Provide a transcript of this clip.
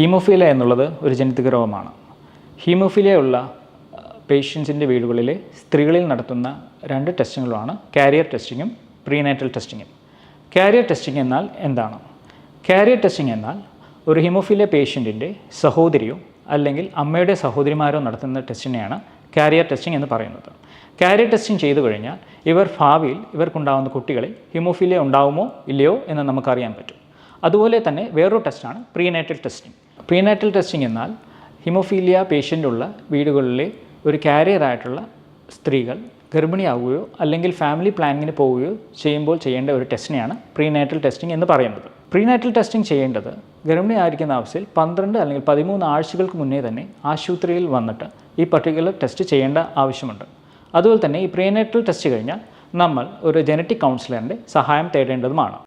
Haemophilia എന്നുള്ളത് ഒരു ജനിതക രോഗമാണ്. ഹീമോഫീലിയ ഉള്ള പേഷ്യൻസിന്റെ വീടുകളിലെ സ്ത്രീകളിൽ നടത്തുന്ന രണ്ട് ടെസ്റ്റുകളാണ് കാരിയർ ടെസ്റ്റിങ്ങും പ്രീനാറ്റൽ ടെസ്റ്റിങ്ങും. കാരിയർ ടെസ്റ്റിംഗ് എന്നാൽ എന്താണ്? കാരിയർ ടെസ്റ്റിംഗ് എന്നാൽ ഒരു ഹീമോഫീലിയ പേഷ്യന്റിന്റെ സഹോദരിയോ അല്ലെങ്കിൽ അമ്മയുടെ സഹോദരിമാരോ നടത്തുന്ന ടെസ്റ്റിനെയാണ് കാരിയർ ടെസ്റ്റിംഗ് എന്ന് പറയുന്നത്. കാരിയർ ടെസ്റ്റിംഗ് ചെയ്തു കഴിഞ്ഞാൽ ഇവർ ഭാവിയിൽ ഇവർക്കുണ്ടാകുന്ന കുട്ടികളിൽ ഹീമോഫീലിയ ഉണ്ടാവുമോ ഇല്ലയോ എന്ന് നമുക്കറിയാൻ പറ്റും. അതുപോലെ തന്നെ വേറൊരു ടെസ്റ്റാണ് പ്രീനാറ്റൽ ടെസ്റ്റിംഗ്. പ്രീനാറ്റൽ ടെസ്റ്റിംഗ് എന്നാൽ ഹിമോഫീലിയ പേഷ്യന്റുള്ള വീടുകളിലെ ഒരു കാരിയർ ആയിട്ടുള്ള സ്ത്രീകൾ ഗർഭിണിയാവുകയോ അല്ലെങ്കിൽ ഫാമിലി പ്ലാനിങ്ങിന് പോവുകയോ ചെയ്യുമ്പോൾ ചെയ്യേണ്ട ഒരു ടെസ്റ്റിനെയാണ് പ്രീനാറ്റൽ ടെസ്റ്റിംഗ് എന്ന് പറയുന്നത്. പ്രീനാറ്റൽ ടെസ്റ്റിംഗ് ചെയ്യേണ്ടത് ഗർഭിണി ഗർഭിണിയായിരിക്കുന്ന അവസ്ഥയിൽ പന്ത്രണ്ട് അല്ലെങ്കിൽ പതിമൂന്ന് ആഴ്ചകൾക്ക് മുന്നേ തന്നെ ആശുപത്രിയിൽ വന്നിട്ട് ഈ പർട്ടിക്കുലർ ടെസ്റ്റ് ചെയ്യേണ്ട ആവശ്യമുണ്ട്. അതുപോലെ തന്നെ ഈ പ്രീനാറ്റൽ ടെസ്റ്റ് കഴിഞ്ഞാൽ നമ്മൾ ഒരു ജനറ്റിക് കൗൺസിലറിന്റെ സഹായം തേടേണ്ടതുമാണ്.